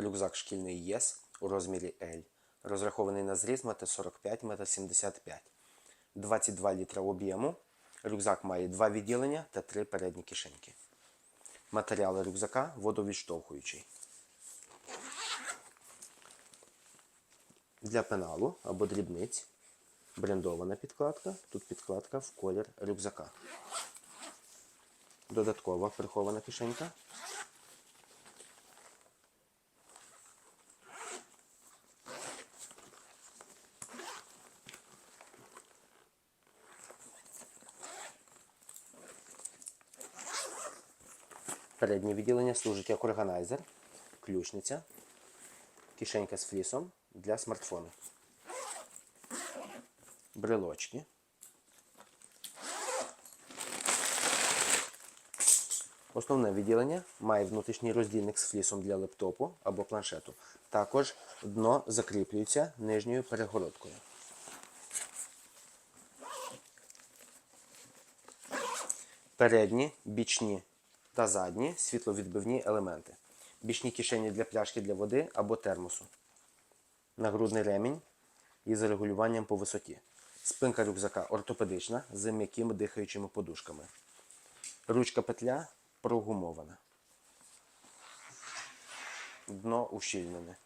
Рюкзак шкільний ЄС у розмірі L. Розрахований на зріз 1,45 1,75 м. 22 літра об'єму. Рюкзак має два відділення та три передні кишеньки. Матеріали рюкзака водовідштовхуючий. Для пеналу або дрібниць брендована підкладка. Тут підкладка в колір рюкзака. Додаткова прихована кишенька. Переднє відділення служить як органайзер, ключниця, кишенька з флісом для смартфону. Брелочки. Основне відділення має внутрішній роздільник з флісом для лептопу або планшету. Також дно закріплюється нижньою перегородкою. Передні, бічні та задні світловідбивні елементи. Бічні кишені для пляшки для води або термосу. Нагрудний ремінь із регулюванням по висоті. Спинка рюкзака ортопедична з м'якими дихаючими подушками. Ручка петля прогумована. Дно ущільнене.